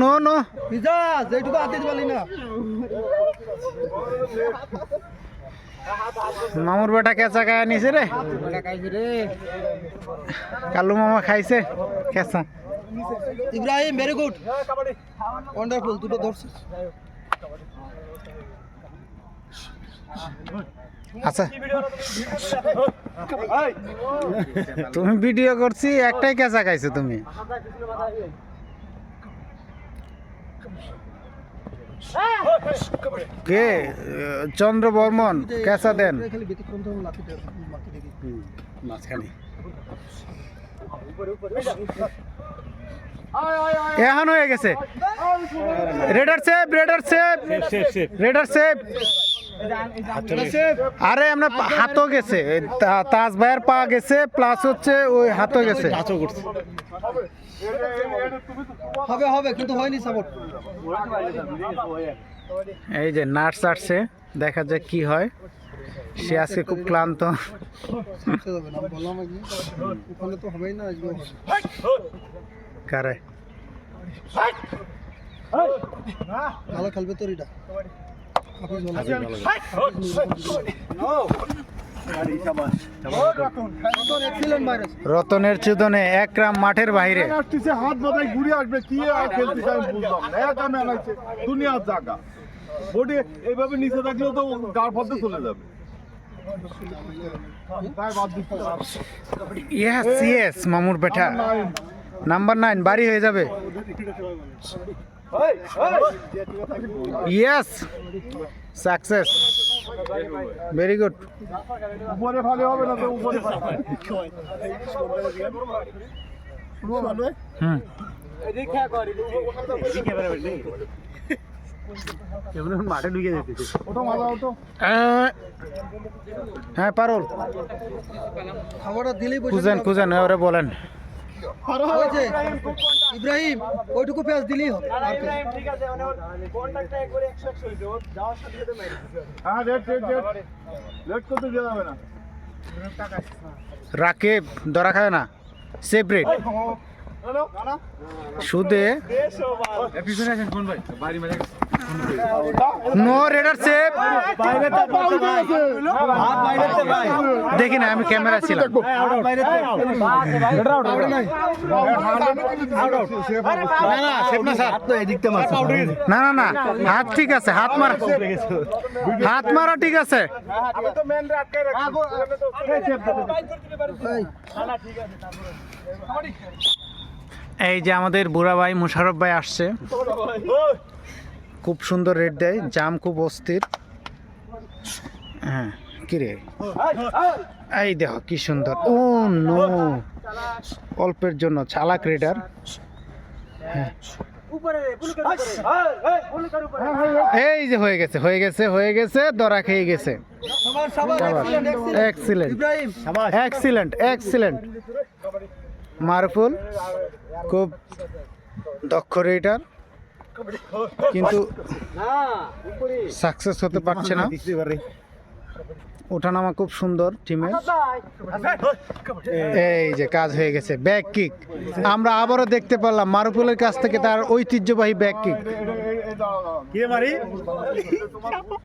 No no. মিজাজ এইটুকু হাতে পারলি না। মামুর বেটা কেঁচা খায় নিছে রে। কালু মামা খাইছে কেঁচা। ইব্রাহিম ভেরি গুড ওয়ান্ডারফুল দুটো ধরছিস আচ্ছা। তুমি ভিডিও করছি একটাই কেঁচা খাইছো তুমি। কে? চন্দ্র বর্মন কেঁচা দেন। মাঝখানে। এখন হয়ে গেছে। Radar save radar save radar save আরে আমরা হাতও গেছে। তাজ ভাইয়ের পা গেছে প্লাস হচ্ছে ওই হাতও গেছে। হবে হবে কিন্তু হয়নি সাপোর্ট এই যে নার্স আসছে দেখা যাক কি হয়। সে আজকে খুব ক্লান্ত। কারে? ভালো খেলবে তোর এটা। এক্সিলেন্ট ভাইরাস রতনের চুদনে এক রাম মাঠের বাইরে। আসতেছে হাত বাদাই ঘুরে আসবে কি আর বুঝলাম এক আমি আনাইছে দুনিয়ার জায়গা। বডি এইভাবে নিচে থাকলেও তো গার ফতে চলে যাবে। ইয়েস ইয়েস মামুর বেটা। নাম্বার নাইন বাড়ি হয়ে যাবে। ইয়েস সাকসেস ভেরি গুড উপরে ভালো হবে না তো উপরে হুম মাথা ওটো হ্যাঁ পারুল। খাবারটা দিলেই খুঁজেন খুঁজেন ওরে বলেন। হয়েছে ইব্রাহিম ওইটুকু পেঁয়াজ দিলেই হবে। আর কি? হ্যাঁ রেট রেট রেট লেট করতে দেওয়া যাবে না। রাকিব ধরা খায় না? সেপারেট সুদে নো রেডার সেভ দেখি না, আমি ক্যামেরা ছিলাম। না না না, হাত ঠিক আছে, হাত মারা হাত মারা ঠিক আছে। এই যে আমাদের বুড়া ভাই মুশারফ ভাই আসছে। খুব সুন্দর রেট দেয়, জাম খুব অস্থির। হ্যাঁ কিরে এই দেখো কি সুন্দর। Oh, no. অল্পের জন্য, চালাক রেডার এই যে হয়ে গেছে হয়ে গেছে হয়ে গেছে, দরা খেয়ে গেছে। এক্সিলেন্ট এক্সিলেন্ট এক্সিলেন্ট মারফুল, খুব দক্ষ রেটার কিন্তু সাকসেস হতে পারছে না। ওঠানামা খুব সুন্দর টিমের। এই যে কাজ হয়ে গেছে ব্যাক কিক আমরা আবারও দেখতে পারলাম মারুফুলের কাছ থেকে তার ঐতিহ্যবাহী ব্যাক কিক কে মারি?